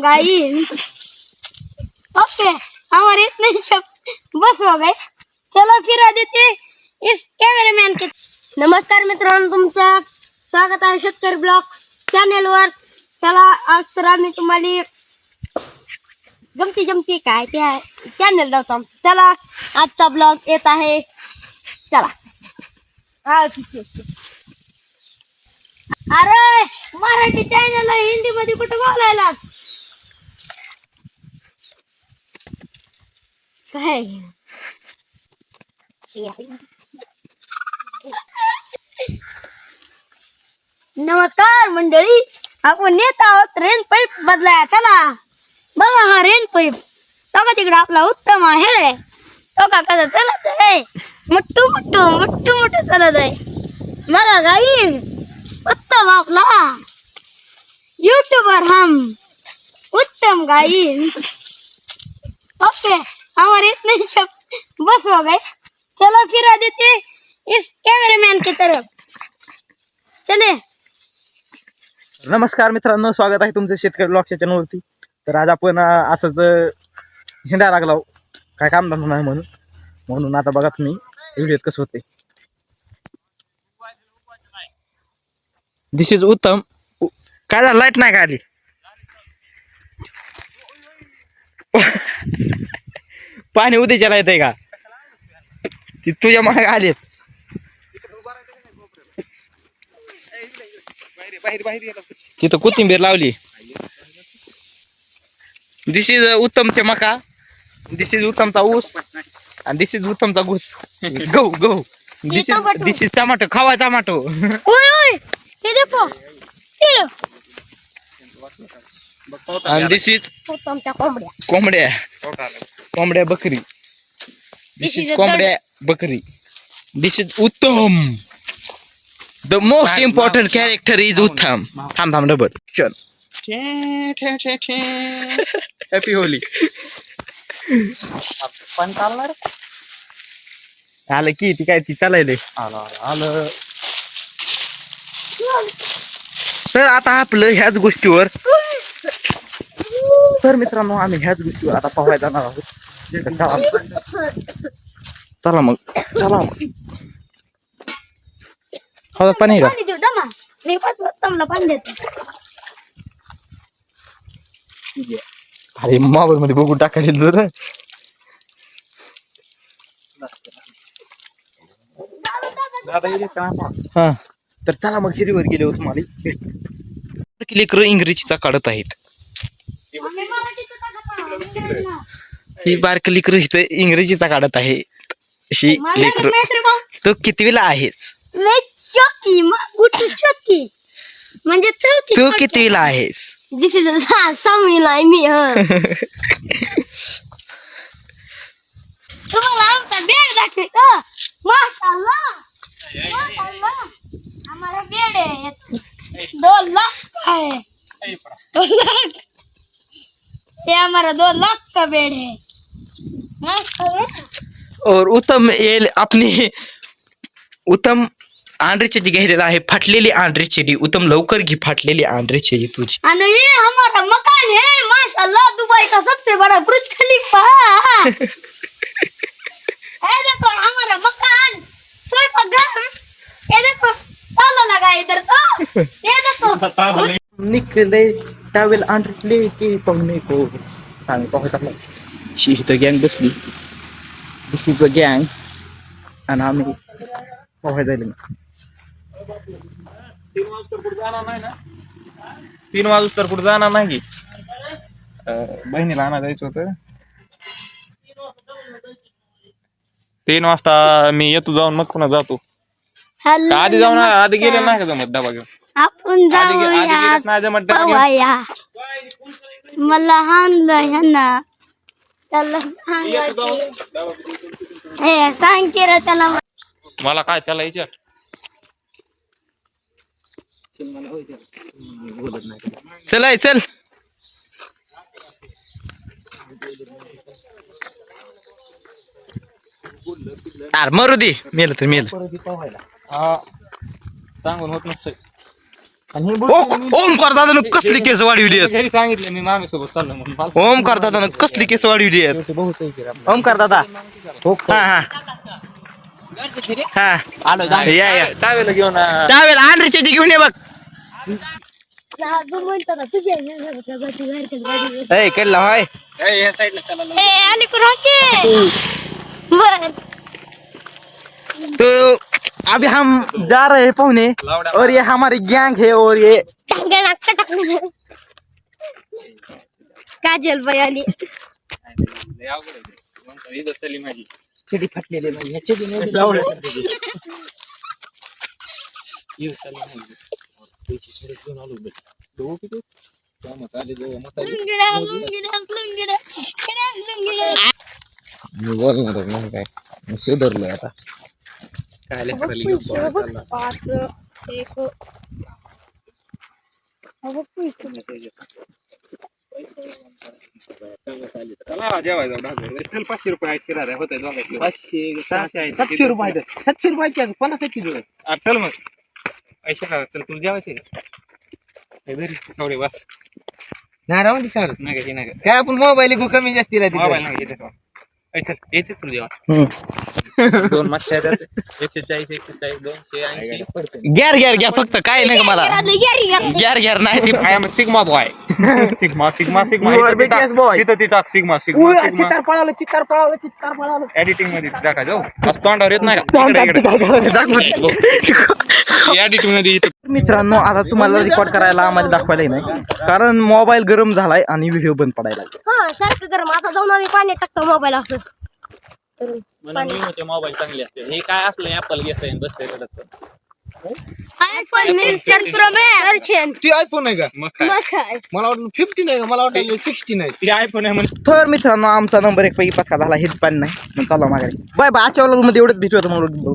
गाई. ओके हमारे इतने शब्द. बस हो गए चलो फिर देते. इस कॅमेरामॅन के नमस्कार मित्रांनो तुमचं स्वागत आहे शेतकरी ब्लॉग्स चॅनेलवर. चला आज तर आम्ही तुम्हाला जमती जमती काय ते चॅनल लावतो आमचं. चला आजचा ब्लॉग येत आहे. चला. हा, ठीक आहे, अरे मराठी चॅनल हिंदी मध्ये कुठं बोलायला काय नमस्कार मंडळी आपण नेत आहोत रेन पाईप बदलाया चला. बघा हा रेन पाईप बघा तिकडे आपला उत्तम आहे तो का कसा चलत आहे? मुट्टू मुट्टू मुट्टू मुट्टू चलत आहे. बघा गाई. उत्तम आपला. यूट्यूबर हम. उत्तम गाई. ओके. हमारे इतने शब्द. बस हो गए चलो फिर देते. इस कैमरामैन की तरफ. चले. नमस्कार मित्रांनो स्वागत आहे तुमचं शेतकरी ब्लॉगच्या चॅनलवरती तर आज आपण अं, असंच अं, हिंडायला लागलो काय काम धंदा नाही म्हणून. म्हणून आता बघा तुम्ही व्हिडिओत कसं होते दिस इज उत्तम उ- काय झालं? लाइट नाही का आली? पाणी उद्याच्याला येतंय का? ती तुझ्या मागे आलीत. तिथं कोथिंबीर लावली. दिस इज उत्तमचे मका. दिस इज उत्तमचा ऊस. आणि दिस इज उत्तमचा घुस. गहू गहू this is. This is tomato खावा टमाटो ओय ओय देखो तिकडं आणि दिस इज कोंबड्या. कोंबड्या बकरी. दिस is इज कोंबड्या बकरी. This is Uttam. The most important character is Uttam थांब थांब डबल चल हॅपी होली पण चालणार आलं की ती काय ती चालायले. आलं आलं. तर आता आपलं ह्याच गोष्टीवर. तर मित्रांनो आम्ही ह्याच गोष्टीवर आता पाहायला जाणार आहोत. चला. मग. चला मग. हवा पाणी का देऊ दमा मी पण देतो. अरे मोबाईल मध्ये बघून टाकायला तर दादा इथे का हा. तर चला मग हिरीवर गेले तुम्हाला लेकरं इंग्रजीचा काढत आहेत आम्ही मराठीचं टाका पण, इंग्रजी ना. ही बारक लेकरं इथं इंग्रजीचा काढत आहे. अशी लेकरं. तो कितवीला आहेस? मी चौथी मग गुटू चौथी. म्हणजे चौथी तू कितवीला आहेस? दिस इज सहावीला आहे मी हं. तुम्हाला आमचा बेड दाखवतो. माशाल्लाह. माशाल्लाह. आम्हाला बेड आहे. दोन लाख का है दो लाख. ये हमारा दो लाख का बेड है और उत्तम ये अपनी उत्तम आंध्री चेरी घेतलेला आहे फाटलेली आंध्री चेरी उत्तम लवकर घे फाटलेली आंध्री चेरी तुझी ये हमारा मकान है माशाल्लाह दुबई का सबसे बड़ा बुर्ज खलीफा. ये देखो हमारा मकान सोफा घर ये देखो ताला लगा इधर का? ये देखो. निकले टावेल आंध्रीले के पाहुणे को सांग पाहायचा शी इथं गँग बसली. दिस इज अ गँग आणि आम्ही पाहायला जायला तीन वाजता कुठे जाणार नाही ना? तीन वाजता कुठे जाणार नाही? बहिणीला आणा जायचं होतं. तीन वाजता मी येतो जाऊन मग पुन्हा जातो. का आधी जाऊन आधी गेले नाही का जमत डबा घेऊन? आपण आधी गे- आधी जाऊया. गेलेच नाही जमत डबा घेऊन? पवाया. मला हाणलं ह्यांना. त्याला सांगायचे. हे सांग की रे त्याला. मला काय त्याला विचार. चल चल अरे मरू दे. मेलं तर मेलं. हा. सांगून होत नसतं आणि ओ ओमकार दादानं कसली केस वाढविली आहेत? घरी सांगितलं मी मामी सोबत चाललो म्हणून. मला ओमकार दादानं कसली केस वाढविली आहेत? शेवटी बहुत आहे की रे आपलं. ओमकार दादा. हो हा. हा हा. आलो जा. या या. टावेला घेऊन आंध्रचे घेऊन ये बघ. तुझ्या ए केला होय अलीकडे बर तो अभी हम जा रहे हैं पहुने और ये हमारी गैंग है और ये काजल बाई आली चालली माझी नाही ह्या चेडी नाही इज्जत चालली माझी लुंगिड्या, लुंगिड्या, लुंगिड्या, लुंगिड्या. मी बोलणार नाही काय सुधारलोय आता काय लेकराला घेऊन पैसे बघ, पाच एक. चला पाचशे रुपये होत पाचशे सहाशे. सातशे रुपये आहेत. सातशे रुपये आहेत की पन्नास किलो आहे. अरे चल मग. ऐशी चल तुला जेवायचं हे थोडे बस. नाही राहून दे सर. नाही. काय आपण मोबाईल कमी जास्ती राहते मोबाईल नाही चल यायचं तुला जेवण दोन आहेत. एकशे चाळीस एकशे चाळीस दोनशे ऐंशी. गॅर गॅर घ्या. फक्त काय नाही का मला? गॅर गॅर नाही ती I am sigma boy sigma sigma sigma You are BTS boy. तिथं ती टाक सिग्मा सिग्मा सिग्मा चित्तार पळालं चित्तार पळालं चित्तार पळालं. एडिटिंगमध्ये टाका जाऊ. असं तोंडावर येत नाही का? एडिटिंग मध्ये इथं मित्रांनो आता तुम्हाला रेकॉर्ड करायला आम्हाला दाखवायला नाही कारण मोबाईल गरम झालाय आणि व्हिडिओ बंद पडायला हा सारखं गरम. आता जाऊन आम्ही पाण्यात टाकतो मोबाईल असं. करून. म्हणून मोबाईल चांगले असते. हे काय असलं Apple. IPhone mixer pro max ती आयफोन आहे का? मग काय? मग काय? मला वाटलं फिफ्टीन आहे का? मला वाटलं सिक्स्टीन आहे. ते आयफोन आहे म्हणून. तर मित्रांनो आमचा नंबर एक पैकी पाच का झाला हेच पण नाही. मग चला मागे बाय बाय आजच्या मध्ये एवढंच भेटू आता मला